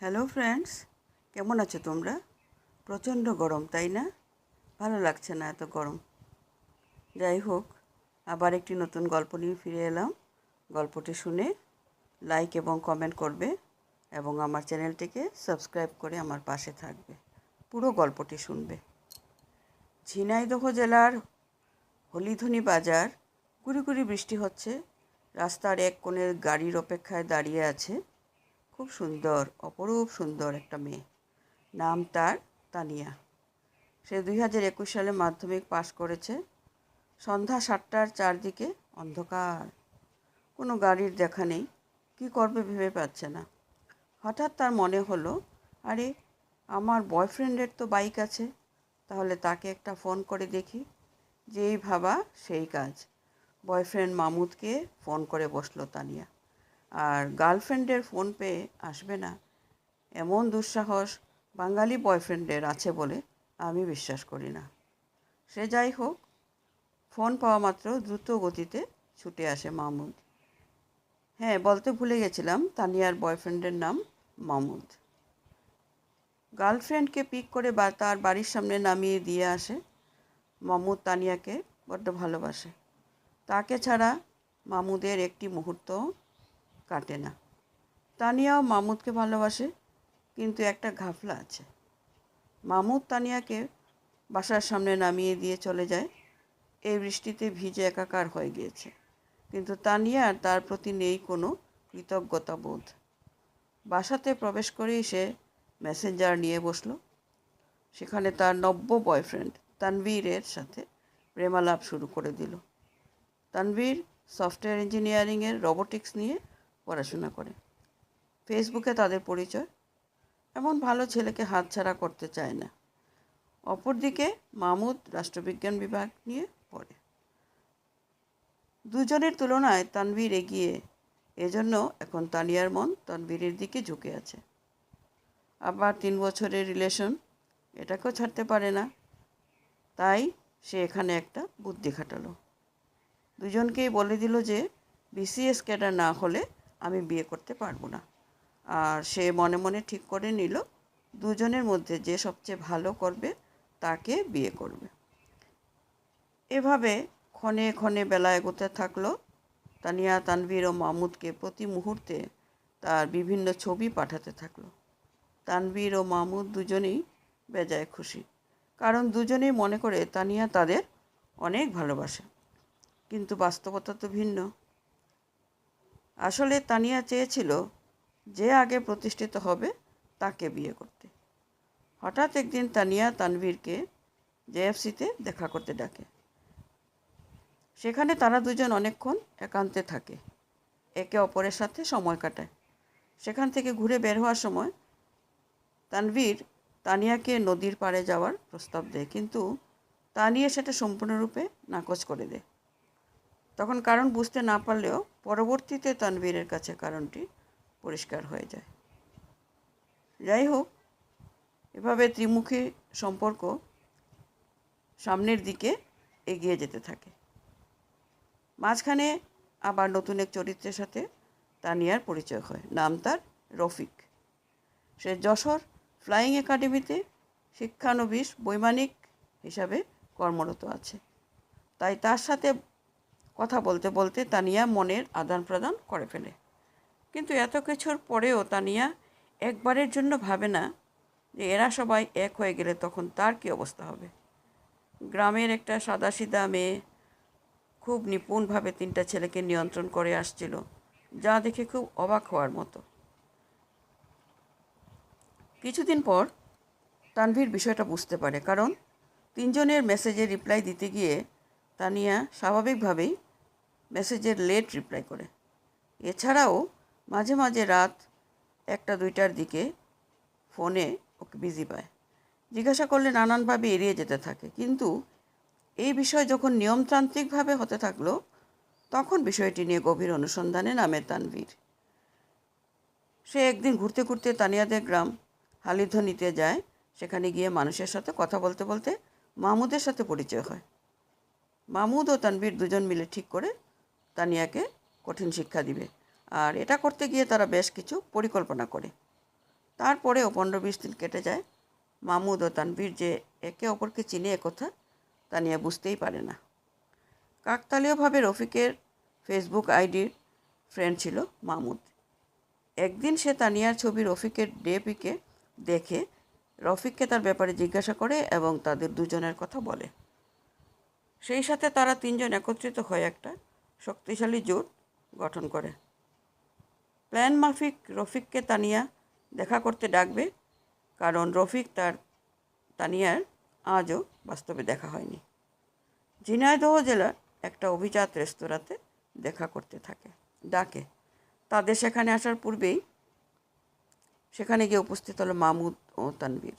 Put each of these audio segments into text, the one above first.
Hello friends কেমন আছো তোমরা? প্রচণ্ড গরম, তাই না? ভালো লাগছে না এত গরম। যাই হোক, আবার একটি নতুন গল্প নিয়ে ফিরে এলাম। গল্পটি শুনে লাইক এবং কমেন্ট করবে এবং আমার চ্যানেলটিকে সাবস্ক্রাইব করে আমার পাশে থাকবে। পুরো গল্পটি শুনবে। ঝিনাইদহ জেলার হলিধনি বাজার গুড়ি গুড়ি বৃষ্টি হচ্ছে। রাস্তার এক কোণের গাড়ির অপেক্ষায় দাঁড়িয়ে আছে খুব সুন্দর, অপরূপ সুন্দর একটা মেয়ে। নাম তার তানিয়া। সে দুই হাজার একুশ সালে মাধ্যমিক পাশ করেছে। সন্ধ্যা সাতটার চারদিকে অন্ধকার। কোনো গাড়ির দেখা নেই। কী করবে ভেবে পাচ্ছে না। হঠাৎ তার মনে হলো, আরে, আমার বয়ফ্রেন্ডের তো বাইক আছে। তাহলে তাকে একটা ফোন করে দেখি। যেই ভাবা সেই কাজ। বয়ফ্রেন্ড মামুদকে ফোন করে বসল তানিয়া। আর গার্লফ্রেন্ডের ফোন পেয়ে আসবে না। এমন দুঃসাহস বাঙালি বয়ফ্রেন্ডের আছে বলে আমি বিশ্বাস করি না। সে যাই হোক, ফোন পাওয়া মাত্র দ্রুত গতিতে ছুটে আসে মামুদ। হ্যাঁ বলতে ভুলে গেছিলাম, তানিয়ার বয়ফ্রেন্ডের নাম মামুদ। গার্লফ্রেন্ডকে পিক করে বা তার বাড়ির সামনে নামিয়ে দিয়ে আসে। মামুদ তানিয়াকে বড্ড ভালোবাসে। তাকে ছাড়া মামুদের একটি মুহূর্ত কাটে না। তানিয়াও মামুদকে ভালোবাসে, কিন্তু একটা ঘাফলা আছে। মামুদ তানিয়াকে বাসার সামনে নামিয়ে দিয়ে চলে যায়। এই বৃষ্টিতে ভিজে একাকার হয়ে গিয়েছে। কিন্তু তানিয়ার তার প্রতি নেই কোনো কৃতজ্ঞতা বোধ বাসাতে প্রবেশ করেই সে মেসেঞ্জার নিয়ে বসল। সেখানে তার নব্য বয়ফ্রেন্ড তানভীরের সাথে প্রেমালাপ শুরু করে দিল। তানভীর সফটওয়্যার ইঞ্জিনিয়ারিংয়ের রোবোটিক্স নিয়ে পড়াশোনা করে। ফেসবুকে তাদের পরিচয়। এমন ভালো ছেলেকে হাতছাড়া করতে চায় না। অপরদিকে মামুদ রাষ্ট্রবিজ্ঞান বিভাগ নিয়ে পড়ে। দুজনের তুলনায় তানভীর এগিয়ে। এজন্য এখন তানিয়ার মন তানভীরের দিকে ঝুঁকে আছে। আবার তিন বছরের রিলেশন এটাকেও ছাড়তে পারে না। তাই সে এখানে একটা বুদ্ধি খাটালো। দুজনকেই বলে দিল যে বিসিএস ক্যাডার না হলে আমি বিয়ে করতে পারব না। আর সে মনে মনে ঠিক করে নিল, দুজনের মধ্যে যে সবচেয়ে ভালো করবে তাকে বিয়ে করবে। এভাবে ক্ষণে ক্ষণে বেলা এগোতে থাকল। তানিয়া, তানভীর ও মাহমুদকে প্রতি মুহূর্তে তার বিভিন্ন ছবি পাঠাতে থাকল। তানভীর ও মাহমুদ দুজনেই বেজায় খুশি, কারণ দুজনেই মনে করে তানিয়া তাদের অনেক ভালোবাসে। কিন্তু বাস্তবতা তো ভিন্ন। আসলে তানিয়া চেয়েছিল যে আগে প্রতিষ্ঠিত হবে তাকে বিয়ে করতে। হঠাৎ একদিন তানিয়া তানভীরকে জেএফসিতে দেখা করতে ডাকে। সেখানে তারা দুজন অনেকক্ষণ একান্তে থাকে। একে অপরের সাথে সময় কাটায়। সেখান থেকে ঘুরে বের হওয়ার সময় তানভীর তানিয়াকে নদীর পাড়ে যাওয়ার প্রস্তাব দেয়, কিন্তু তানিয়া সেটা সম্পূর্ণরূপে নাকচ করে দেয়। তখন কারণ বুঝতে না পারলেও পরবর্তীতে তানবীরের কাছে কারণটি পরিষ্কার হয়ে যায়। যাই হোক এভাবে ত্রিমুখী সম্পর্ক সামনের দিকে এগিয়ে যেতে থাকে। মাঝখানে আবার নতুন এক চরিত্রের সাথে তানিয়ার পরিচয় হয়। নাম তার রফিক। সে যশোর ফ্লাইং একাডেমিতে শিক্ষানবিশ বৈমানিক হিসাবে কর্মরত আছে। তাই তার সাথে কথা বলতে বলতে তানিয়া মনের আদান প্রদান করে ফেলে। কিন্তু এত কিছুর পরেও তানিয়া একবারের জন্য ভাবে না যে এরা সবাই এক হয়ে গেলে তখন তার কী অবস্থা হবে। গ্রামের একটা সাদাসিধা মেয়ে খুব নিপুণভাবে তিনটা ছেলেকে নিয়ন্ত্রণ করে আসছিল, যা দেখে খুব অবাক হওয়ার মতো। কিছুদিন পর তানভীর বিষয়টা বুঝতে পারে, কারণ তিনজনের মেসেজে রিপ্লাই দিতে গিয়ে তানিয়া স্বাভাবিকভাবেই মেসেজের লেট রিপ্লাই করে। এছাড়াও, মাঝে মাঝে রাত একটা, দুইটার দিকে ফোনে ওকে বিজি পায়। জিজ্ঞাসা করলে নানানভাবে এড়িয়ে যেতে থাকে। কিন্তু এই বিষয় যখন নিয়মতান্ত্রিকভাবে হতে থাকল, তখন বিষয়টি নিয়ে গভীর অনুসন্ধানে নামে তানভীর। সে একদিন ঘুরতে ঘুরতে তানিয়াদের গ্রাম হালিধ্বনিতে যায়। সেখানে গিয়ে মানুষের সাথে কথা বলতে বলতে মাহমুদের সাথে পরিচয় হয়। মাহমুদ ও তানভীর দুজন মিলে ঠিক করে তানিয়াকে কঠিন শিক্ষা দিবে। আর এটা করতে গিয়ে তারা বেশ কিছু পরিকল্পনা করে। তারপরেও পনেরো বিশ দিন কেটে যায়। মামুদ ও তানবীর যে একে অপরকে চিনে একথা তানিয়া বুঝতেই পারে না। কাকতালীয়ভাবে রফিকের ফেসবুক আইডির ফ্রেন্ড ছিল মামুদ। একদিন সে তানিয়ার ছবি রফিকের ডেপিকে দেখে রফিককে তার ব্যাপারে জিজ্ঞাসা করে এবং তাদের দুজনের কথা বলে। সেই সাথে তারা তিনজন একত্রিত হয়ে একটা শক্তিশালী জোট গঠন করে। প্ল্যান মাফিক রফিককে তানিয়া দেখা করতে ডাকবে, কারণ রফিক তার তানিয়ার আজও বাস্তবে দেখা হয়নি। ঝিনাইদহ জেলার একটা অভিজাত রেস্তোরাঁতে দেখা করতে থাকে, ডাকে। তাদের সেখানে আসার পূর্বেই সেখানে গিয়ে উপস্থিত হলো মামুদ ও তানভীর।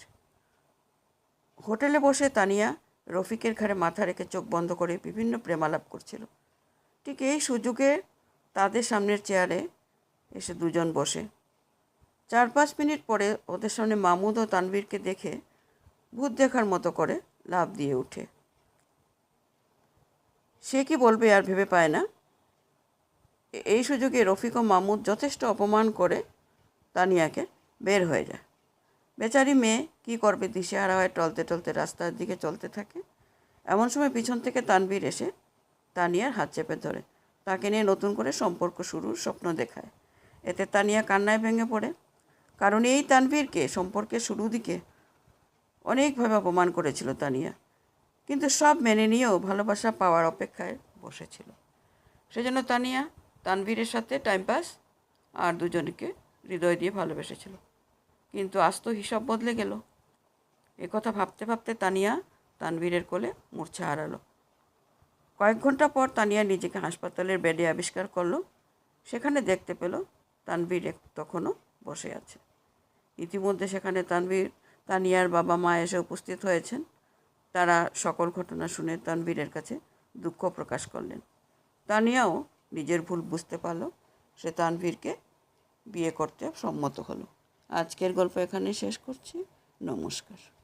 হোটেলে বসে তানিয়া রফিকের ঘাড়ে মাথা রেখে চোখ বন্ধ করে বিভিন্ন প্রেমালাপ করছিল। ঠিক এই সুযোগে তাদের সামনের চেয়ারে এসে দুজন বসে। চার পাঁচ মিনিট পরে ওদের সামনে মামুদ ও তানভীরকে দেখে ভূত দেখার মতো করে লাভ দিয়ে ওঠে সে কি বলবে আর ভেবে পায় না। এই সুযোগে রফিক ও মামুদ যথেষ্ট অপমান করে তানিয়াকে বের হয়ে যায়। বেচারি মেয়ে কি করবে দিশেহারা হয়ে টলতে টলতে রাস্তার দিকে চলতে থাকে। এমন সময় পিছন থেকে তানবীর এসে তানিয়ার হাত চেপে ধরে। তাকে নিয়ে নতুন করে সম্পর্ক শুরুর স্বপ্ন দেখায়। এতে তানিয়া কান্নায় ভেঙে পড়ে। কারণ এই তানভীরকে সম্পর্কের শুরু দিকে অনেকভাবে অপমান করেছিল তানিয়া। কিন্তু সব মেনে নিয়েও ভালোবাসা পাওয়ার অপেক্ষায় বসেছিল। সেজন্য তানিয়া তানভীরের সাথে টাইম পাস আর দুজনকে হৃদয় দিয়ে ভালোবেসেছিল। কিন্তু আজ তো হিসাব বদলে গেল। কথা ভাবতে ভাবতে তানিয়া তানভীরের কোলে মূর্ছা হারালো। কয়েক ঘণ্টা পর তানিয়া নিজেকে হাসপাতালের বেডে আবিষ্কার করল। সেখানে দেখতে পেল তানভীর এক- তখনও বসে আছে। ইতিমধ্যে সেখানে তানভীর, তানিয়ার বাবা মা এসে উপস্থিত হয়েছেন। তারা সকল ঘটনা শুনে তানভীরের কাছে দুঃখ প্রকাশ করলেন। তানিয়াও নিজের ভুল বুঝতে পারল। সে তানভীরকে বিয়ে করতে সম্মত হলো। আজকের গল্প এখানে শেষ করছি। নমস্কার।